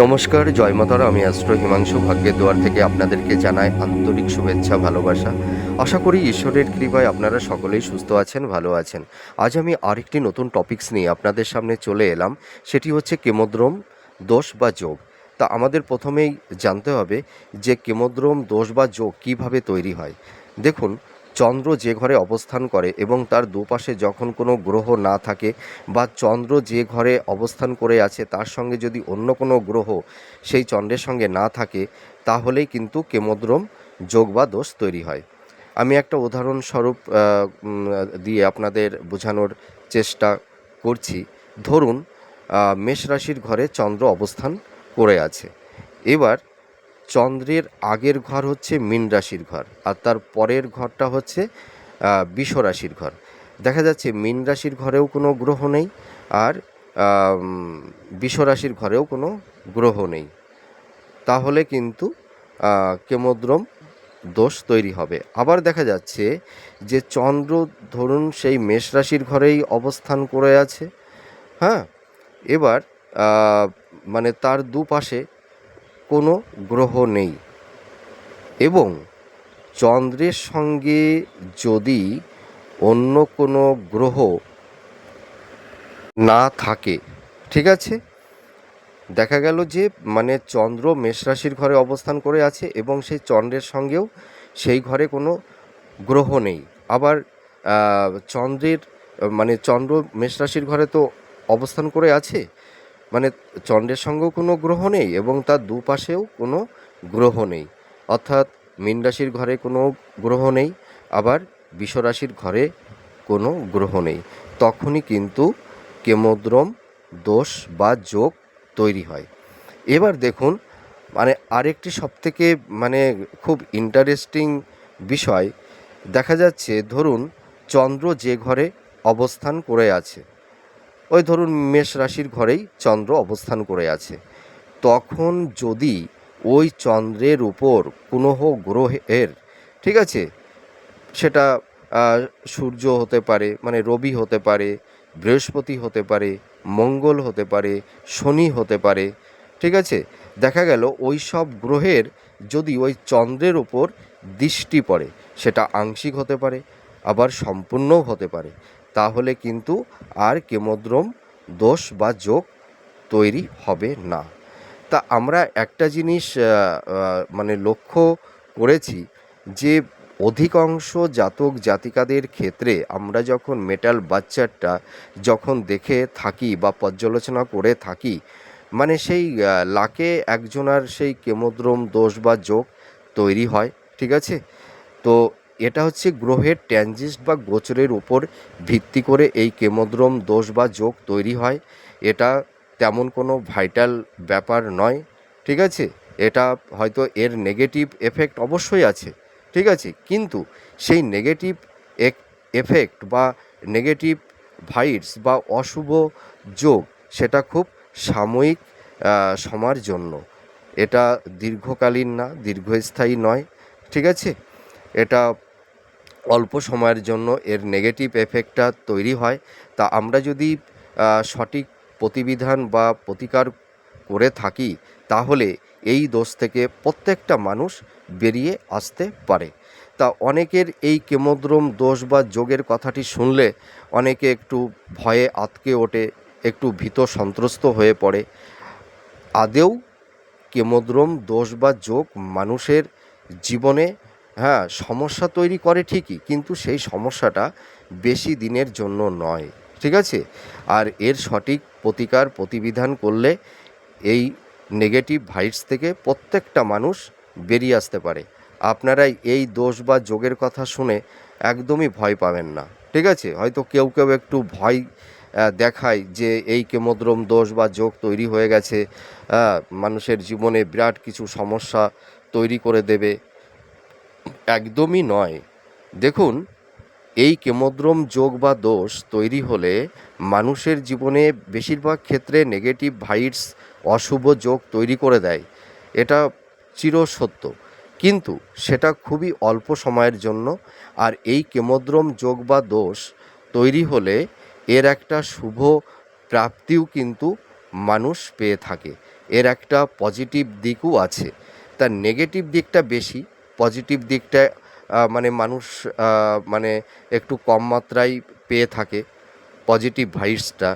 নমস্কার, জয় মাতারা আমি অ্যাস্ট্রো হিমাংশু। ভাগ্যের দুয়ার থেকে আপনাদেরকে জানাই আন্তরিক শুভেচ্ছা, ভালোবাসা। আশা করি ঈশ্বরের কৃপায় আপনারা সকলেই সুস্থ আছেন, ভালো আছেন। আজ আমি আরেকটি নতুন টপিকস নিয়ে আপনাদের সামনে চলে এলাম। সেটি হচ্ছে কেমোদ্রোম, দোষ বা যোগ। তা আমাদের প্রথমেই জানতে হবে যে কেমোদ্রম, দোষ বা যোগ কীভাবে তৈরি হয়। দেখুন চন্দ্র যে ঘরে অবস্থান করে এবং তার দুপাশে যখন কোনো গ্রহ না থাকে বা চন্দ্র যে ঘরে অবস্থান করে আছে, তার সঙ্গে যদি অন্য কোনো গ্রহ সেই চন্দ্রের সঙ্গে না থাকে, তাহলেই কিন্তু কেমোদ্রম যোগ বা দোষ তৈরি হয়। আমি একটা উদাহরণস্বরূপ দিয়ে আপনাদের বোঝানোর চেষ্টা করছি। ধরুন মেষ রাশির ঘরে চন্দ্র অবস্থান করে আছে। এবার চন্দ্রের আগের ঘর হচ্ছে মীন রাশির ঘর আর তার পরের ঘরটা হচ্ছে আহ, বৃষ রাশির ঘর। দেখা যাচ্ছে মীন রাশির ঘরেও কোনো গ্রহ নেই আর আম, বৃষ রাশির ঘরেও কোনো গ্রহ নেই। তাহলে কিন্তু কেমোদ্রম দোষ তৈরি হবে। আবার দেখা যাচ্ছে যে চন্দ্র ধরুন সেই মেষ রাশির ঘরেই অবস্থান করে আছে হ্যাঁ? এবার মানে তার দুপাশে কোনো গ্রহ নেই। এবং চন্দ্রের সঙ্গে যদি অন্য কোনো গ্রহ না থাকে, ঠিক আছে? দেখা গেল যে মানে চন্দ্র মেষ রাশির ঘরে অবস্থান করে আছে এবং সেই চন্দ্রের সঙ্গেও সেই ঘরে কোনো গ্রহ নেই। আবার চন্দ্রের মানে চন্দ্র মেষ রাশির ঘরে তো অবস্থান করে আছে মানে চন্দ্রের সঙ্গেও কোনো গ্রহ নেই এবং তার দুপাশেও কোনো গ্রহ নেই। অর্থাৎ মীন রাশির ঘরে কোনো গ্রহ নেই, আবার বিষ রাশির ঘরে কোনো গ্রহ নেই। তখনই কিন্তু কেমোদ্রম দোষ বা যোগ তৈরি হয়। এবার দেখুন মানে আরেকটি সবথেকে মানে খুব ইন্টারেস্টিং বিষয়, দেখা যাচ্ছে ধরুন চন্দ্র যে ঘরে অবস্থান করে আছে ওই ধরুন মেষ রাশির ঘরেই চন্দ্র অবস্থান করে আছে। তখন যদি ওই চন্দ্রের উপর কোনো গ্রহের, ঠিক আছে? সেটা সূর্য হতে পারে মানে রবি হতে পারে, বৃহস্পতি হতে পারে, মঙ্গল হতে পারে, শনি হতে পারে, ঠিক আছে? দেখা গেল ওই সব গ্রহের যদি ওই চন্দ্রের ওপর দৃষ্টি পড়ে, সেটা আংশিক হতে পারে, আবার সম্পূর্ণও হতে পারে। তাহলে কিন্তু আর কেমোদ্রম দোষ বা যোগ তৈরি হবে না। তা আমরা একটা জিনিস মানে লক্ষ্য করেছি যে অধিকাংশ জাতক জাতিকাদের ক্ষেত্রে আমরা যখন মেটাল বাচ্চারটা যখন দেখে থাকি বা পর্যালোচনা করে থাকি মানে সেই লাকে একজনার সেই কেমোদ্রম দোষ বা যোগ তৈরি হয়, ঠিক আছে? তো এটা হচ্ছে গ্রহের ট্যানজিস্ট বা গোচরের উপর ভিত্তি করে এই কেমোদ্রম দোষ বা যোগ তৈরি হয়। এটা তেমন কোনো ভাইটাল ব্যাপার নয় ঠিক আছে? এটা হয়তো এর নেগেটিভ এফেক্ট অবশ্যই আছে ঠিক আছে? কিন্তু সেই নেগেটিভ এফেক্ট বা নেগেটিভ ভাইটস বা অশুভ যোগ সেটা খুব সাময়িক আহ, সময়ের জন্য। এটা দীর্ঘকালীন না দীর্ঘস্থায়ী নয় ঠিক আছে? এটা অল্প সময়ের জন্য এর নেগেটিভ এফেক্টটা তৈরি হয়। তা আমরা যদি সঠিক প্রতিবিধান বা প্রতিকার করে থাকি, তাহলে এই দোষ থেকে প্রত্যেকটা মানুষ বেরিয়ে আসতে পারে। তা অনেকের এই কেমোদ্রম দোষ বা যোগের কথাটি শুনলে অনেকে একটু ভয়ে আতকে ওঠে, একটু ভীত সন্ত্রস্ত হয়ে পড়ে। আদেও কেমোদ্রম দোষ বা যোগ মানুষের জীবনে হ্যাঁ সমস্যা তৈরি করে ঠিকই, কিন্তু সেই সমস্যাটা বেশি দিনের জন্য নয়, ঠিক আছে? আর এর সঠিক প্রতিকার, প্রতিবিধান করলে এই নেগেটিভ ভাইটস থেকে প্রত্যেকটা মানুষ বেরিয়ে আসতে পারে। আপনারাই এই দোষ বা যোগের কথা শুনে একদমই ভয় পাবেন না, ঠিক আছে? হয়তো কেউ কেউ একটু ভয় দেখায় যে এই কেমোদ্রম দোষ বা যোগ তৈরি হয়ে গেছে মানুষের জীবনে বিরাট কিছু সমস্যা তৈরি করে দেবে। একদমই নয়। দেখুন, এই কেমোদ্রম যোগ বা দোষ তৈরি হলে মানুষের জীবনে বেশিরভাগ ক্ষেত্রে নেগেটিভ ভাইটস অশুভ যোগ তৈরি করে দেয়। এটা চিরসত্য। কিন্তু সেটা খুবই অল্প সময়ের জন্য আর এই কেমোদ্রম যোগ বা দোষ তৈরি হলে এর একটা শুভ প্রাপ্তিও কিন্তু মানুষ পেয়ে থাকে। এর একটা পজিটিভ দিকও আছে। তার নেগেটিভ দিকটা বেশি পজিটিভ দিকটা মানে মানুষ মানে একটু কম মাত্রায় পেয়ে থাকে পজিটিভ ভাইবসটা।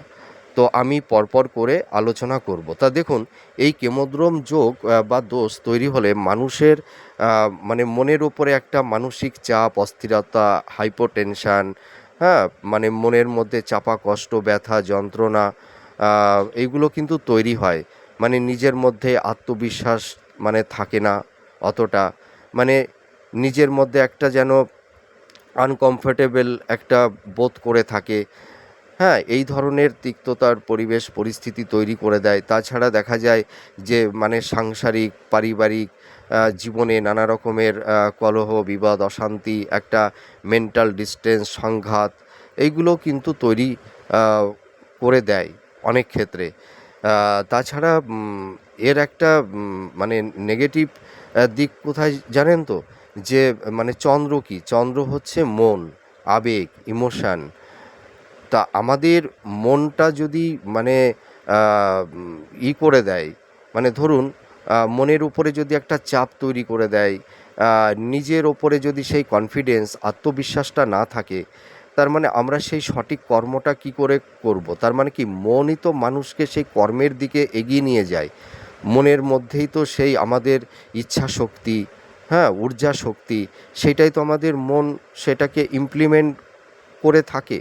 তো আমি পরপর করে আলোচনা করব। তা দেখুন, এই কেমোদ্রম যোগ বা দোষ তৈরি হলে মানুষের মানে মনের উপরে একটা মানসিক চাপ, অস্থিরতা, হাইপোটেনশান হ্যাঁ মানে মনের মধ্যে চাপা কষ্ট, ব্যথা, যন্ত্রণা এইগুলো কিন্তু তৈরি হয়। মানে নিজের মধ্যে আত্মবিশ্বাস মানে থাকে না অতটা। মানে নিজের মধ্যে একটা যেন আনকমফোর্টেবল একটা বোধ করে থাকে। হ্যাঁ এই ধরনের তিক্ততার পরিবেশ, পরিস্থিতি তৈরি করে দেয়। তাছাড়া দেখা যায় যে মানে সাংসারিক, পারিবারিক জীবনে নানা রকমের কলহ, বিবাদ, অশান্তি, একটা মেন্টাল ডিস্টেন্স সংঘাত, এইগুলো কিন্তু তৈরি করে দেয় অনেক ক্ষেত্রে। তাছাড়া এর একটা মানে নেগেটিভ দিক কোথায় জানেন তো? যে মানে চন্দ্র কি? চন্দ্র হচ্ছে মন, আবেগ, ইমোশান। তা আমাদের মনটা যদি মানে ই করে দেয় মানে ধরুন মনের উপরে যদি একটা চাপ তৈরি করে দেয় নিজের ওপরে যদি সেই কনফিডেন্স আত্মবিশ্বাসটা না থাকে, তার মানে আমরা সেই সঠিক কর্মটা কি করে করব? তার মানে কি, মনই তো মানুষকে সেই কর্মের দিকে এগিয়ে নিয়ে যায়। মনের মধ্যেই তো সেই আমাদের ইচ্ছা শক্তি হ্যাঁ ঊর্জা শক্তি সেটাই তো আমাদের মন সেটাকে ইমপ্লিমেন্ট করে থাকে।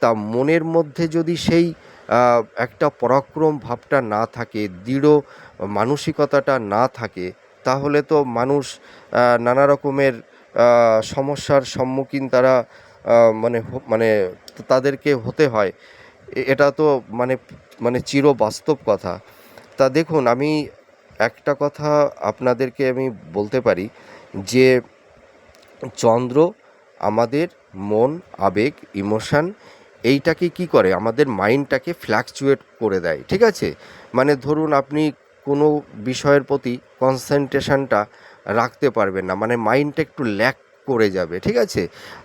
তা মনের মধ্যে যদি সেই একটা পরাক্রম ভাবটা না থাকে, দৃঢ় মানসিকতাটা না থাকে, তাহলে তো মানুষ নানা রকমের সমস্যার সম্মুখীন তারা মানে মানে তাদেরকে হতে হয়। এটা তো মানে মানে চির বাস্তব কথা। তা দেখুন, আমি একটা কথা আপনাদেরকে আমি বলতে পারি যে, চন্দ্র আমাদের মন, আবেগ ইমোশান এইটাকে কি করে? আমাদের মাইন্ডটাকে ফ্ল্যাকচুয়েট করে দেয়, ঠিক আছে? মানে ধরুন, আপনি কোনো বিষয়ের প্রতি কনসেন্ট্রেশনটা রাখতে পারবেন না মানে মাইন্ডটা একটু ল্যাক করে যাবে, ঠিক আছে?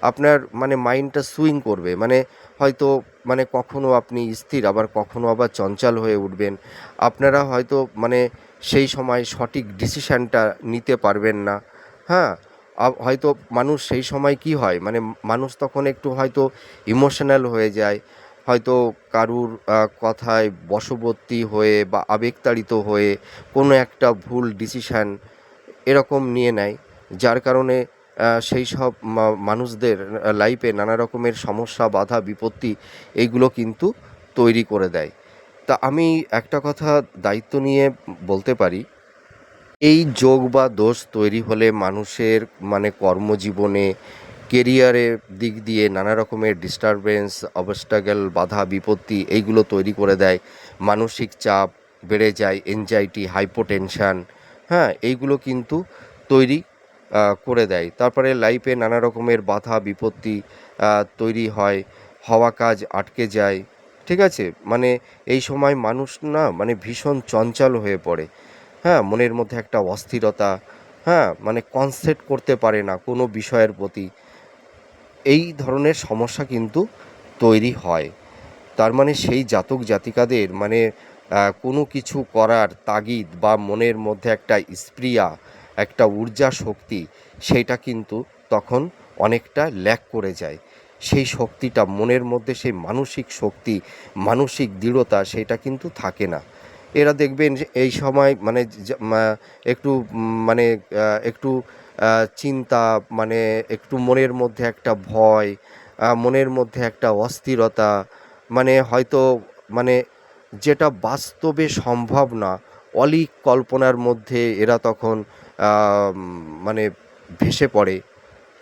আপনার মানে মাইন্ডটা সুইং করবে মানে হয়তো মানে কখনো আপনি স্থির, আবার কখনো আবার চঞ্চল হয়ে উঠবেন। আপনারা হয়তো মানে সেই সময় সঠিক ডিসিশানটা নিতে পারবেন না। হ্যাঁ? হয়তো মানুষ সেই সময় কি হয়? মানে মানুষ তখন একটু হয়তো ইমোশনাল হয়ে যায়। হয়তো কারুর কথায় বশবর্তী হয়ে বা আবেগতাড়িত হয়ে কোনো একটা ভুল ডিসিশান এরকম নিয়ে নেয়। যার কারণে সেই সব মানুষদের লাইফে নানা রকমের সমস্যা, বাধা, বিপত্তি এইগুলো কিন্তু তৈরি করে দেয়। তা আমি একটা কথা দায়িত্ব নিয়ে বলতে পারি, এই যোগ বা দোষ তৈরি হলে মানুষের মানে কর্মজীবনে কেরিয়ারের দিক দিয়ে নানা রকমের ডিস্টারবেন্স অবস্টাগেল বাধা, বিপত্তি এইগুলো তৈরি করে দেয়। মানসিক চাপ বেড়ে যায় এনজাইটি হাইপোটেনশান হ্যাঁ এইগুলো কিন্তু তৈরি করে দেয়। তারপরে লাইফে নানা রকমের বাধা, বিপত্তি তৈরি হয়, হওয়া কাজ আটকে যায়, ঠিক আছে? মানে এই সময় মানুষ না মানে ভীষণ চঞ্চল হয়ে পড়ে। হ্যাঁ মনের মধ্যে একটা অস্থিরতা হ্যাঁ মানে কনসেন্ট্রেট করতে পারে না কোনো বিষয়ের প্রতি। এই ধরনের সমস্যা কিন্তু তৈরি হয়। তার মানে সেই জাতক জাতিকাদের মানে কোনো কিছু করার তাগিদ বা মনের মধ্যে একটা স্প্রিয়া একটা ঊর্জা শক্তি সেইটা কিন্তু তখন অনেকটা ল্যাক করে যায়। সেই শক্তিটা, মনের মধ্যে সেই মানসিক শক্তি, মানসিক দৃঢ়তা, সেটা কিন্তু থাকে না। এরা দেখবেন এই সময় মানে একটু মানে একটু চিন্তা মানে একটু মনের মধ্যে একটা ভয় মনের মধ্যে একটা অস্থিরতা মানে হয়তো মানে যেটা বাস্তবে সম্ভব না, অলিক কল্পনার মধ্যে এরা তখন মানে ভেসে পড়ে।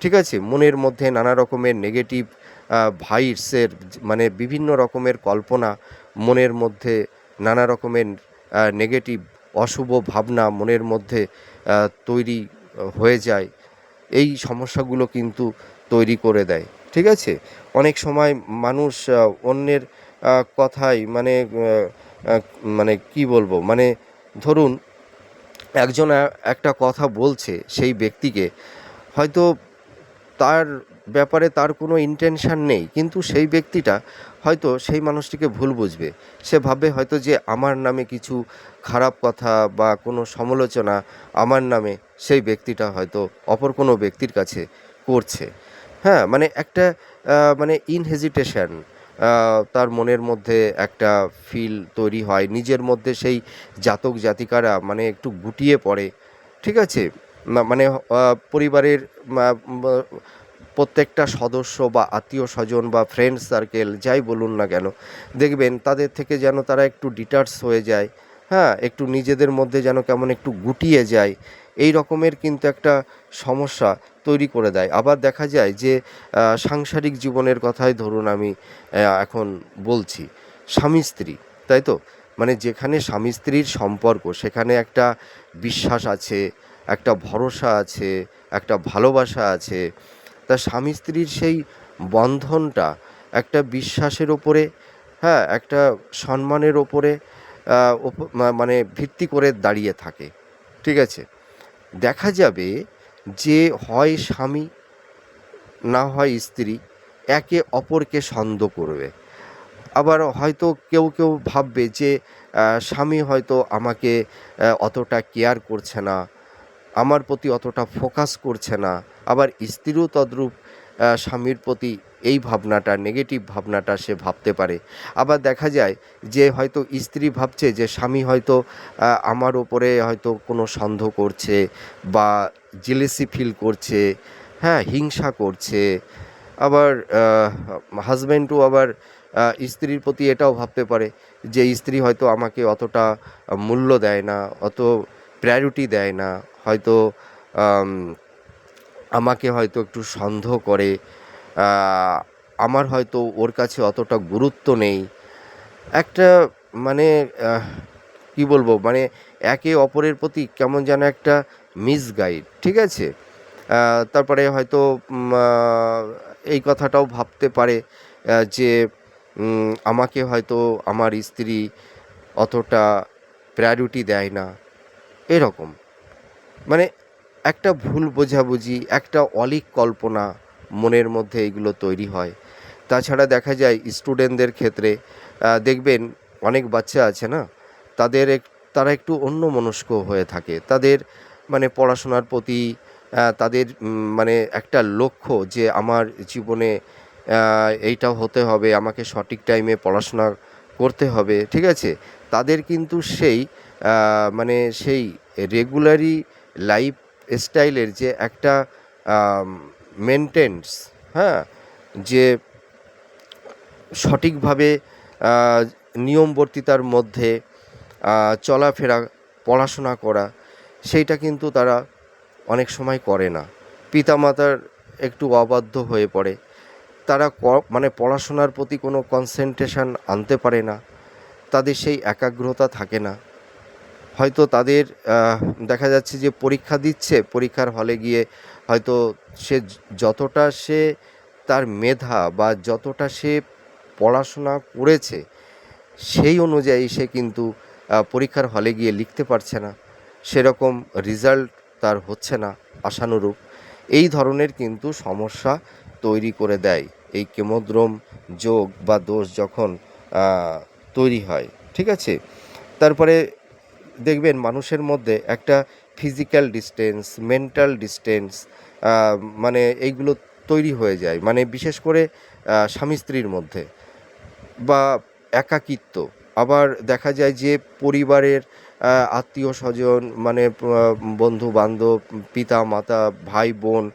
ঠিক আছে? মনের মধ্যে নানা রকমের নেগেটিভ ভাইবসের মানে বিভিন্ন রকমের কল্পনা, মনের মধ্যে নানা রকমের নেগেটিভ অশুভ ভাবনা মনের মধ্যে তৈরি হয়ে যায়। এই সমস্যাগুলো কিন্তু তৈরি করে দেয়। ঠিক আছে? অনেক সময় মানুষ অন্যের কথাই মানে মানে কি বলব? মানে ধরুন একজন একটা কথা বলছে সেই ব্যক্তিকে, হয়তো তার ব্যাপারে তার কোনো ইন্টেনশন নেই, কিন্তু সেই ব্যক্তিটা হয়তো সেই মানুষটিকে ভুল বুঝবে। সে ভাববে হয়তো যে আমার নামে কিছু খারাপ কথা বা কোনো সমালোচনা আমার নামে সেই ব্যক্তিটা হয়তো অপর কোনো ব্যক্তির কাছে করছে। হ্যাঁ মানে একটা মানে ইনহেজিটেশন তার মনের মধ্যে একটা ফিল তৈরি হয়। নিজের মধ্যে সেই জাতক জাতিকারা মানে একটু গুটিয়ে পড়ে। ঠিক আছে? মানে পরিবারের প্রত্যেকটা সদস্য বা আত্মীয় স্বজন বা ফ্রেন্ড সার্কেল যাই বলুন না কেন, দেখবেন তাদের থেকে যেন তারা একটু ডিটার্স হয়ে যায়। হ্যাঁ একটু নিজেদের মধ্যে যেন কেমন একটু গুটিয়ে যায়। এই রকমের কিন্তু একটা সমস্যা তৈরি করে দেয়। আবার দেখা যায় যে সাংসারিক জীবনের কথাই ধরুন আমি এখন বলছি। স্বামী স্ত্রী, তাই তো? মানে যেখানে স্বামী স্ত্রীর সম্পর্ক, সেখানে একটা বিশ্বাস আছে, একটা ভরসা আছে, একটা ভালোবাসা আছে। তা স্বামী স্ত্রীর সেই বন্ধনটা একটা বিশ্বাসের ওপরে হ্যাঁ একটা সম্মানের ওপরে ওপ- মানে ভিত্তি করে দাঁড়িয়ে থাকে। ঠিক আছে? দেখা যাবে যে হয় স্বামী, না হয় স্ত্রী একে অপরকে সন্দেহ করবে। আবার হয়তো কেউ কেউ ভাববে যে স্বামী হয়তো আমাকে অতটা কেয়ার করছে না, আমার প্রতি অতটা ফোকাস করছে না, আবার স্ত্রীও তদ্রূপ স্বামীর প্রতি এই ভাবনাটা নেগেটিভ ভাবনাটা সে ভাবতে পারে। আবার দেখা যায় যে হয়তো স্ত্রী ভাবছে যে স্বামী হয়তো আমার ওপরে হয়তো কোনো সন্দেহ করছে বা জেলেসি ফিল করছে হ্যাঁ হিংসা করছে। আবার হাজব্যান্ডও আবার স্ত্রীর প্রতি এটাও ভাবতে পারে যে স্ত্রী হয়তো আমাকে অতটা মূল্য দেয় না, অত প্রায়োরিটি দেয় না। হয়তো আমাকে হয়তো একটু সন্দেহ করে আমার হয়তো ওর কাছে অতটা গুরুত্ব নেই। একটা মানে কি বলব মানে একে অপরের প্রতি কেমন যেন একটা মিসগাইড ঠিক আছে? তারপরে হয়তো এই কথাটাও ভাবতে পারে যে আমাকে হয়তো আমার স্ত্রী অতটা প্রায়োরিটি দেয় না, এরকম। মানে একটা ভুল বোঝাবুঝি, একটা অলিক কল্পনা মনের মধ্যে এগুলো তৈরি হয়। তাছাড়া দেখা যায় স্টুডেন্টদের ক্ষেত্রে দেখবেন অনেক বাচ্চা আছে না, তাদের এক, তারা একটু অন্য মনস্ক হয়ে থাকে। তাদের মানে পড়াশোনার প্রতি তাদের মানে একটা লক্ষ্য যে আমার জীবনে এইটা হতে হবে, আমাকে সঠিক টাইমে পড়াশোনা করতে হবে, ঠিক আছে? তাদের কিন্তু সেই মানে সেই রেগুলারি লাইফ স্টাইলের যে একটা মেনটেন্স হ্যাঁ যে সঠিকভাবে নিয়মবর্তিতার মধ্যে চলাফেরা, পড়াশোনা করা, সেইটা কিন্তু তারা অনেক সময় করে না। পিতামাতার একটু অবাধ্য হয়ে পড়ে। তারা মানে পড়াশোনার প্রতি কোনো কনসেন্ট্রেশন আনতে পারে না। তাদের সেই একাগ্রতা থাকে না। হয়তো তাদের দেখা যাচ্ছে যে পরীক্ষা দিচ্ছে, পরীক্ষার হলে গিয়ে হয়তো সে যতটা সে তার মেধা বা যতটা সে পড়াশোনা করেছে, সেই অনুযায়ী সে কিন্তু পরীক্ষার হলে গিয়ে লিখতে পারছে না। সেরকম রেজাল্ট তার হচ্ছে না আশানুরূপ। এই ধরনের কিন্তু সমস্যা তৈরি করে দেয় এই কেমোদ্রম যোগ বা দোষ যখন তৈরি হয়, ঠিক আছে? তারপরে দেখবেন মানুষের মধ্যে একটা ফিজিক্যাল ডিস্টেন্স মেন্টাল ডিস্টেন্স মানে এইগুলো তৈরি হয়ে যায়। মানে বিশেষ করে স্বামী স্ত্রীর মধ্যে বা একাকিত্ব। আবার দেখা যায় যে পরিবারের আত্মীয় স্বজন মানে বন্ধু বান্ধব পিতা, মাতা, ভাই, বোন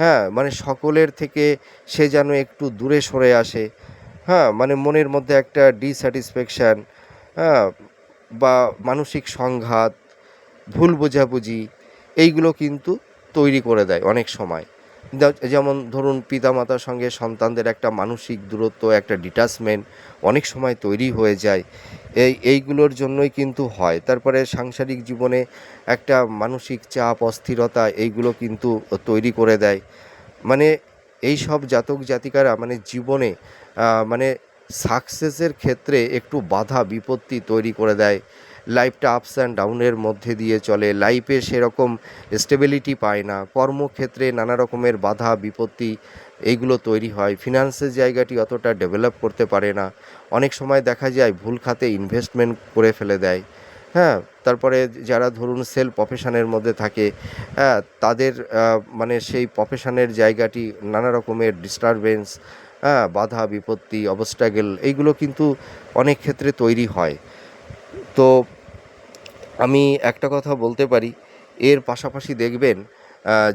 হ্যাঁ মানে সকলের থেকে সে যেন একটু দূরে সরে আসে। হ্যাঁ মানে মনের মধ্যে একটা ডিস্যাটিসফ্যাকশান হ্যাঁ বা মানসিক সংঘাত, ভুল বোঝাবুঝি, এইগুলো কিন্তু তৈরি করে দেয় অনেক সময়। যেমন ধরুন পিতামাতার সঙ্গে সন্তানদের একটা মানসিক দূরত্ব, একটা ডিটাচমেন্ট অনেক সময় তৈরি হয়ে যায়। এই, এইগুলোর জন্যই কিন্তু হয়। তারপরে সাংসারিক জীবনে একটা মানসিক চাপ, অস্থিরতা, এইগুলো কিন্তু তৈরি করে দেয়। মানে এই সব জাতক জাতিকারা মানে জীবনে মানে সাকসেসের ক্ষেত্রে একটু বাধা বিপত্তি তৈরি করে দেয়। লাইফটা আপস অ্যান্ড ডাউনের মধ্যে দিয়ে চলে। লাইফে সেরকম স্টেবিলিটি পায় না। কর্মক্ষেত্রে নানা রকমের বাধা, বিপত্তি এইগুলো তৈরি হয়। ফিনান্সের জায়গাটি অতটা ডেভেলপ করতে পারে না। অনেক সময় দেখা যায় ভুল খাতে ইনভেস্টমেন্ট করে ফেলে দেয়। হ্যাঁ তারপরে যারা ধরুন সেল প্রফেশনের মধ্যে থাকে হ্যাঁ তাদের মানে সেই প্রফেশনের জায়গাটি নানা রকমের ডিস্টারবেন্স হ্যাঁ বাধা, বিপত্তি, অবস্ট্রাগেল, এইগুলো কিন্তু অনেক ক্ষেত্রে তৈরি হয়। তো আমি একটা কথা বলতে পারি, এর পাশাপাশি দেখবেন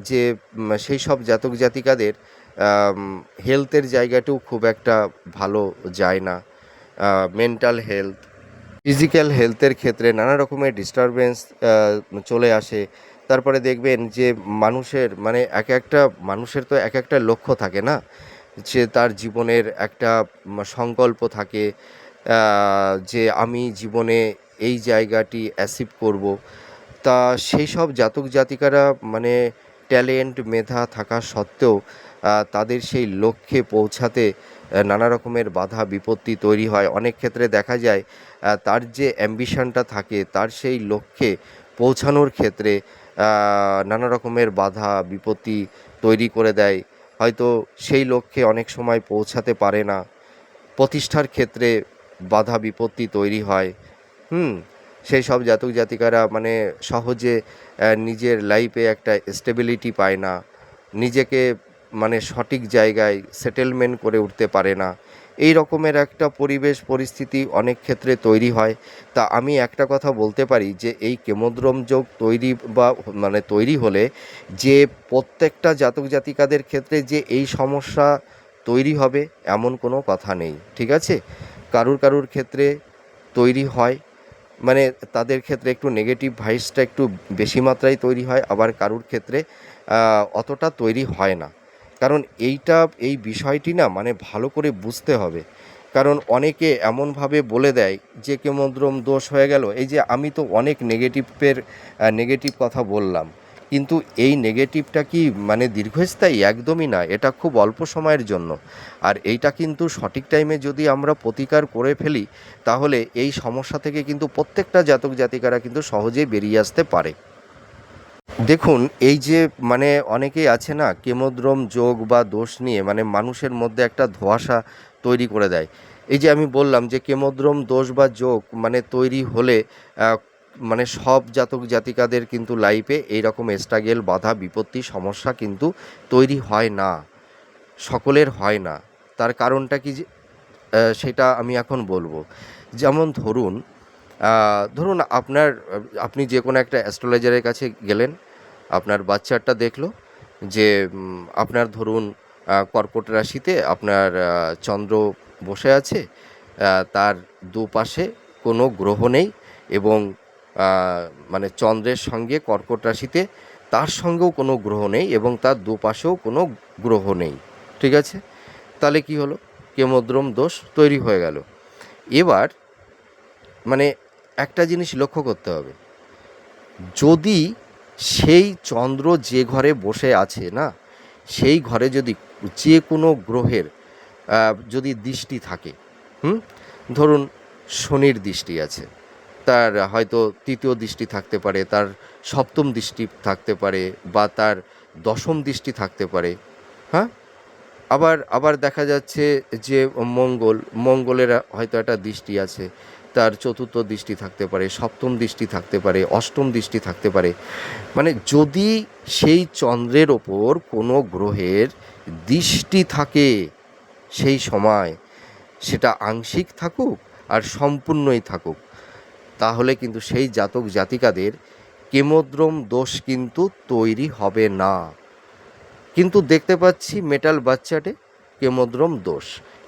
যে সেই সব জাতক জাতিকাদের হেলথের জায়গাটাও খুব একটা ভালো যায় না। মেন্টাল হেলথ ফিজিক্যাল হেলথের ক্ষেত্রে নানা রকমের ডিস্টারবেন্স চলে আসে। তারপরে দেখবেন যে, মানুষের মানে এক একটা, মানুষের তো এক একটা লক্ষ্য থাকে না? যে তার জীবনের একটা সংকল্প থাকে যে আমি জীবনে এই জায়গাটি অ্যাচিভ করব। তা সেই সব জাতক জাতিকারা মানে ট্যালেন্ট, মেধা থাকা সত্ত্বেও তাদের সেই লক্ষ্যে পৌঁছাতে নানা রকমের বাধা, বিপত্তি তৈরি হয়। অনেক ক্ষেত্রে দেখা যায় তার যে অ্যাম্বিশনটা থাকে, তার সেই লক্ষ্যে পৌঁছানোর ক্ষেত্রে নানা রকমের বাধা, বিপত্তি তৈরি করে দেয়। হয়তো সেই লক্ষ্যে অনেক সময় পৌঁছাতে পারে না। প্রতিষ্ঠার ক্ষেত্রে বাধা বিপত্তি তৈরি হয়। হুম, সেই সব জাতক জাতিকারা মানে সহজে নিজের লাইফে একটা স্টেবিলিটি পায় না। নিজেকে মানে সঠিক জায়গায় সেটেলমেন্ট করে উঠতে পারে না। এই রকমের একটা পরিবেশ, পরিস্থিতি অনেক ক্ষেত্রে তৈরি হয়। তা আমি একটা কথা বলতে পারি যে, এই কেমোদ্রম যোগ তৈরি বা মানে তৈরি হলে যে প্রত্যেকটা জাতক জাতিকাদের ক্ষেত্রে যে এই সমস্যা তৈরি হবে এমন কোনো কথা নেই, ঠিক আছে? কারুর কারুর ক্ষেত্রে তৈরি হয় মানে তাদের ক্ষেত্রে একটু নেগেটিভ ভাইসটা একটু বেশি মাত্রায় তৈরি হয়, আবার কারুর ক্ষেত্রে অতটা তৈরি হয় না। কারণ এইটা, এই বিষয়টি না মানে ভালো করে বুঝতে হবে। কারণ অনেকে এমনভাবে বলে দেয় যে, কেমদ্রম দোষ হয়ে গেল। এই যে, আমি তো অনেক নেগেটিভের নেগেটিভ কথা বললাম। কিন্তু এই নেগেটিভটা কি মানে দীর্ঘস্থায়ী? একদমই না। এটা খুব অল্প সময়ের জন্য। আর এইটা কিন্তু সঠিক টাইমে যদি আমরা প্রতিকার করে ফেলি, তাহলে এই সমস্যা থেকে কিন্তু প্রত্যেকটা জাতক জাতিকারা কিন্তু সহজেই বেরিয়ে আসতে পারে। দেখুন, এই যে মানে অনেকেই আছে না, কেমোদ্রম যোগ বা দোষ নিয়ে মানে মানুষের মধ্যে একটা ধোঁয়াশা তৈরি করে দেয়। এই যে আমি বললাম যে কেমোদ্রম দোষ বা যোগ মানে তৈরি হলে মানে সব জাতক জাতিকাদের কিন্তু লাইফে এইরকম স্ট্রাগেল বাধা, বিপত্তি, সমস্যা কিন্তু তৈরি হয় না, সকলের হয় না। তার কারণটা কি সেটা আমি এখন বলব। যেমন ধরুন ধরুন আপনার, আপনি যে কোনো একটা অ্যাস্ট্রোলজারের কাছে গেলেন, আপনার বাচ্চাটা দেখল যে আপনার ধরুন কর্কট রাশিতে আপনার চন্দ্র বসে আছে তার দুপাশে কোনো গ্রহ নেই এবং মানে চন্দ্রের সঙ্গে কর্কট রাশিতে তার সঙ্গেও কোনো গ্রহ নেই এবং তার দুপাশেও কোনো গ্রহ নেই, ঠিক আছে? তাহলে কি হলো? কেমোদ্রম দোষ তৈরি হয়ে গেল। এবার মানে একটা জিনিস লক্ষ্য করতে হবে। যদি সেই চন্দ্র যে ঘরে বসে আছে, না? সেই ঘরে যদি যে কোনো গ্রহের যদি দৃষ্টি থাকে, হুম? ধরুন শনির দৃষ্টি আছে, তার হয়তো তৃতীয় দৃষ্টি থাকতে পারে, তার সপ্তম দৃষ্টি থাকতে পারে বা তার দশম দৃষ্টি থাকতে পারে হ্যাঁ? আবার আবার দেখা যাচ্ছে যে মঙ্গল, মঙ্গলের হয়তো একটা দৃষ্টি আছে তার চতুর্থ দৃষ্টি থাকতে পারে, সপ্তম দৃষ্টি থাকতে পারে, অষ্টম দৃষ্টি থাকতে পারে। মানে যদি সেই চন্দ্রের ওপর কোনো গ্রহের দৃষ্টি থাকে সেই সময়, সেটা আংশিক থাকুক আর সম্পূর্ণই থাকুক, তাহলে কিন্তু সেই জাতক জাতিকাদের কেমোদ্রম দোষ কিন্তু তৈরি হবে না। কিন্তু দেখতে পাচ্ছি মেটাল বাচ্চাটে কেমোদ্রম দোষ।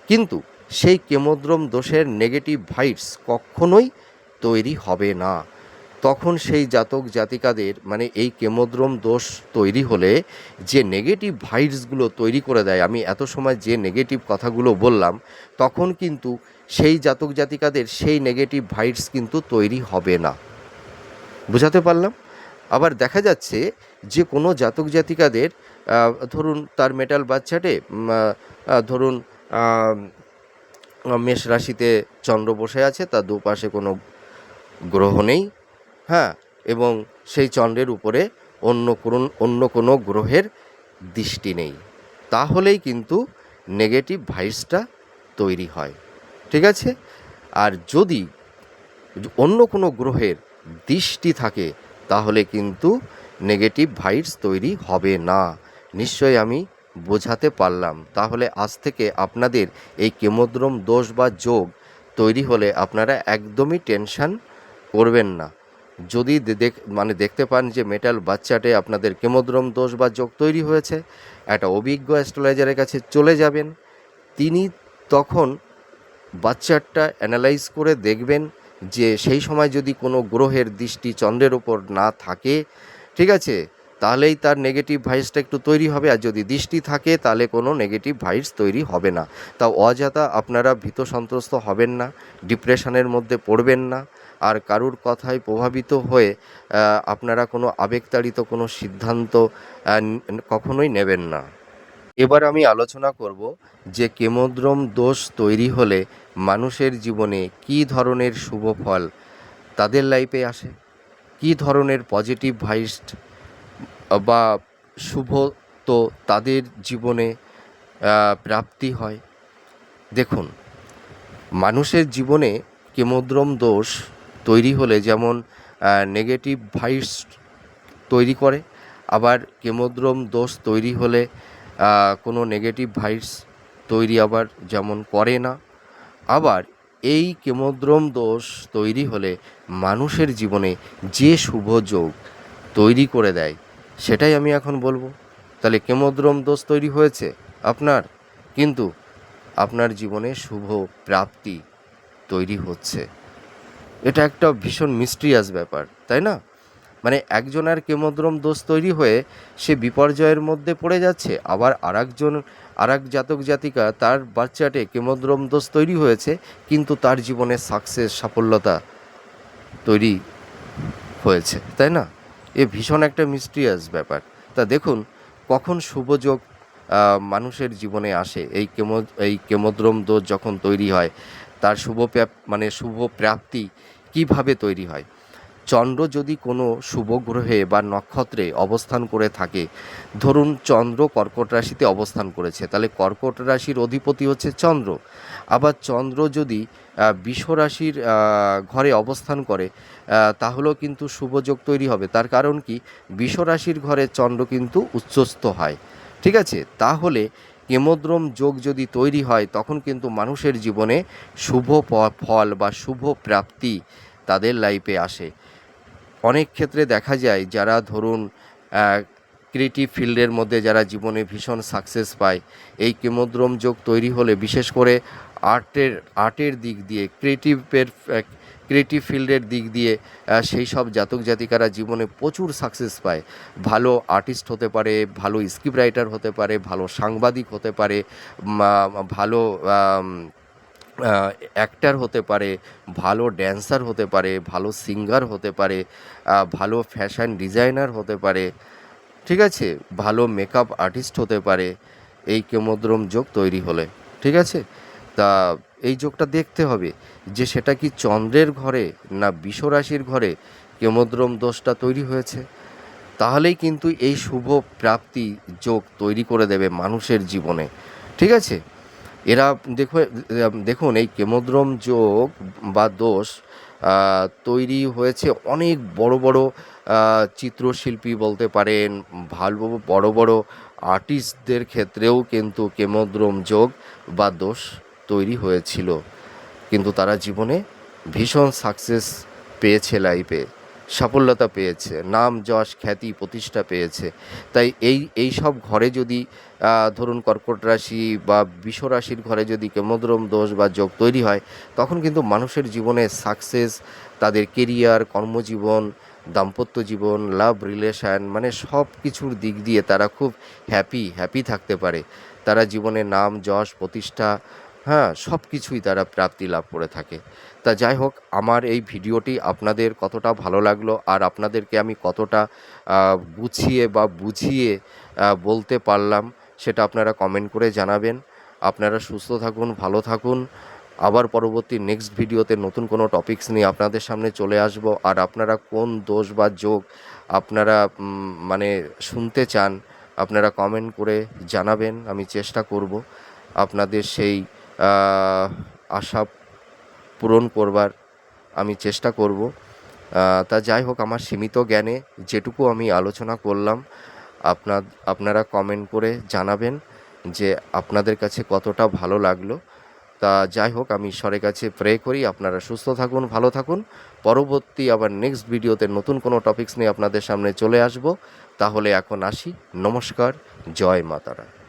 কিন্তু সেই কেমোদ্রম দোষের নেগেটিভ ভাইবস কখনোই তৈরি হবে না। তখন সেই জাতক জাতিকাদের মানে এই কেমোদ্রম দোষ তৈরি হলে যে নেগেটিভ ভাইটসগুলো তৈরি করে দেয়, আমি এত সময় যে নেগেটিভ কথাগুলো বললাম, তখন কিন্তু সেই জাতক জাতিকাদের সেই নেগেটিভ ভাইটস কিন্তু তৈরি হবে না। বুঝাতে পারলাম? আবার দেখা যাচ্ছে যে কোনো জাতক জাতিকাদের ধরুন তার মেটাল বাচ্চাটে ধরুন মেষ রাশিতে চন্দ্র বসে আছে, তার দুপাশে কোনো গ্রহ নেই হ্যাঁ? এবং সেই চন্দ্রের উপরে অন্য কোন অন্য কোনো গ্রহের দৃষ্টি নেই। তাহলেই কিন্তু নেগেটিভ ভাইসটা তৈরি হয়। ঠিক আছে? আর যদি অন্য কোনো গ্রহের দৃষ্টি থাকে, তাহলে কিন্তু নেগেটিভ ভাইবস তৈরি হবে না। নিশ্চয়ই আমি বোঝাতে পারলাম। তাহলে আজ থেকে আপনাদের এই কেমোদ্রম দোষ বা যোগ তৈরি হলে আপনারা একদমই টেনশন করবেন না। যদি দেখ মানে দেখতে পান যে মেটাল বাচ্চাটে আপনাদের কেমোদ্রম দোষ বা যোগ তৈরি হয়েছে, একটা অভিজ্ঞ অ্যাস্ট্রোলজারের কাছে চলে যাবেন। তিনি তখন বাচ্চাটা অ্যানালাইজ করে দেখবেন যে সেই সময় যদি কোনো গ্রহের দৃষ্টি চন্দ্রের ওপর না থাকে, ঠিক আছে? তাহলেই তার নেগেটিভ ভাইবসটা একটু তৈরি হবে, আর যদি দৃষ্টি থাকে, তাহলে কোনো নেগেটিভ ভাইবস তৈরি হবে না। তা অযথা আপনারা ভীত সন্ত্রস্ত হবেন না, ডিপ্রেশনের মধ্যে পড়বেন না, আর কারুর কথায় প্রভাবিত হয়ে আপনারা কোনো আবেগতাড়িত কোনো সিদ্ধান্ত কখনোই নেবেন না। এবার আমি আলোচনা করব যে কেমোদ্রম দোষ তৈরি হলে মানুষের জীবনে কী ধরনের শুভ ফল তাদের লাইফে আসে? কী ধরনের পজিটিভ ভাইস বা শুভ তো তাদের জীবনে প্রাপ্তি হয়। দেখুন, মানুষের জীবনে কেমোদ্রম দোষ তৈরি হলে যেমন নেগেটিভ ভাইস তৈরি করে, আবার কেমোদ্রম দোষ তৈরি হলে কোনো নেগেটিভ ভাইবস তৈরি আবার যেমন করে না। আবার এই কেমোদ্রম দোষ তৈরি হলে মানুষের জীবনে যে শুভ যোগ তৈরি করে দেয় সেটাই আমি এখন বলব। তাহলে কেমোদ্রম দোষ তৈরি হয়েছে আপনার? কিন্তু আপনার জীবনে শুভ প্রাপ্তি তৈরি হচ্ছে। এটা একটা ভীষণ মিস্ট্রিয়াস ব্যাপার, তাই না? মানে একজনের কেমোদ্রম দোষ তৈরি হয়ে সে বিপর্যয়ের মধ্যে পড়ে যাচ্ছে, আবার আরেকজন এক জাতক জাতিকা তার বাচ্চাটে কেমোদ্রম দোষ তৈরি হয়েছে, কিন্তু তার জীবনে সাকসেস সাফল্যতা তৈরি হয়েছে, তাই না? এ ভীষণ একটা মিস্ট্রিয়াস ব্যাপার। তা দেখুন, কখন শুভযোগ মানুষের জীবনে আসে, এই কেমো, এই কেমোদ্রম দোষ যখন তৈরি হয়, তার শুভ মানে শুভ প্রাপ্তি কীভাবে তৈরি হয়? চন্দ্র যদি কোনো শুভ গ্রহে বা নক্ষত্রে অবস্থান করে থাকে, ধরুন চন্দ্র কর্কট রাশিতে অবস্থান করেছে, তাহলে কর্কট রাশির অধিপতি হচ্ছে চন্দ্র। আবার চন্দ্র যদি বৃষ রাশির ঘরে অবস্থান করে তাহলেও কিন্তু শুভযোগ তৈরি হবে। তার কারণ কি? বৃষ রাশির ঘরে চন্দ্র কিন্তু উচ্চস্থ হয়। ঠিক আছে? তাহলে কেমোদ্রম যোগ যদি তৈরি হয়, তখন কিন্তু মানুষের জীবনে শুভ ফল বা শুভ প্রাপ্তি তাদের লাইফে আসে। অনেক ক্ষেত্রে দেখা যায় যারা ধরুন ক্রিয়েটিভ ফিল্ডের মধ্যে যারা জীবনে ভীষণ সাকসেস পায়, এই কেমোদ্রম যোগ তৈরি হলে, বিশেষ করে আর্টের আর্টের দিক দিয়ে ক্রিয়েটিভের ক্রিয়েটিভ ফিল্ডের দিক দিয়ে সেই সব জাতক জাতিকারা জীবনে প্রচুর সাকসেস পায়। ভালো আর্টিস্ট হতে পারে, ভালো স্ক্রিপ্ট রাইটার হতে পারে, ভালো সাংবাদিক হতে পারে ভালো অ্যাক্টার হতে পারে, ভালো ড্যান্সার হতে পারে, ভালো সিঙ্গার হতে পারে ভালো ফ্যাশন ডিজাইনার হতে পারে, ঠিক আছে? ভালো মেকআপ আর্টিস্ট হতে পারে, এই কেমোদ্রম যোগ তৈরি হলে, ঠিক আছে? তা এই যোগটা দেখতে হবে যে সেটা কি চন্দ্রের ঘরে না বিশ্বরাশির ঘরে কেমোদ্রম দোষটা তৈরি হয়েছে। তাহলেই কিন্তু এই শুভ প্রাপ্তি যোগ তৈরি করে দেবে মানুষের জীবনে, ঠিক আছে? এরা দেখো দেখুন, এই কেমোদ্রম যোগ বা দোষ তৈরি হয়েছে অনেক বড় বড় চিত্রশিল্পী বলতে পারেন, ভালো বড় বড় আর্টিস্টদের ক্ষেত্রেও কিন্তু কেমোদ্রম যোগ বা দোষ তৈরি হয়েছিল। কিন্তু তারা জীবনে ভীষণ সাকসেস পেয়েছে লাইফে সাফল্যতা পেয়েছে, নাম, যশ, খ্যাতি, প্রতিষ্ঠা পেয়েছে। তাই এই এই সব ঘরে যদি ধরুন কর্কট রাশি বা বিষ রাশির ঘরে যদি কেমোদ্রম দোষ বা যোগ তৈরি হয়, তখন কিন্তু মানুষের জীবনে সাকসেস তাদের কেরিয়ার কর্মজীবন, দাম্পত্য জীবন লাভ রিলেশন মানে সব কিছুর দিক দিয়ে তারা খুব হ্যাপি হ্যাপি থাকতে পারে। তারা জীবনে নাম, যশ, প্রতিষ্ঠা হ্যাঁ সব কিছুই তারা প্রাপ্তি লাভ করে থাকে। তা যাই হোক, আমার এই ভিডিওটি আপনাদের কতটা ভালো লাগল আর আপনাদেরকে আমি কতটা গুছিয়ে বা বুঝিয়ে বলতে পারলাম সেটা আপনারা কমেন্ট করে জানাবেন। আপনারা সুস্থ থাকুন, ভালো থাকুন। আবার পরবর্তী নেক্সট ভিডিওতে নতুন কোনো টপিকস নিয়ে আপনাদের সামনে চলে আসব। আর আপনারা কোন দোষ বা যোগ আপনারা মানে শুনতে চান, আপনারা কমেন্ট করে জানাবেন, আমি চেষ্টা করব। আপনাদের সেই আশা পূরণ করবার আমি চেষ্টা করব। তা যাই হোক, আমার সীমিত জ্ঞানে যেটুকু আমি আলোচনা করলাম আপনার আপনারা কমেন্ট করে জানাবেন যে আপনাদের কাছে কতটা ভালো লাগল। তা যাই হোক, আমি ঈশ্বরের কাছে প্রে করি, আপনারা সুস্থ থাকুন, ভালো থাকুন। পরবর্তী আবার নেক্সট ভিডিওতে নতুন কোনো টপিকস নিয়ে আপনাদের সামনে চলে আসব। তাহলে এখন আসি। নমস্কার, জয় মাতারা।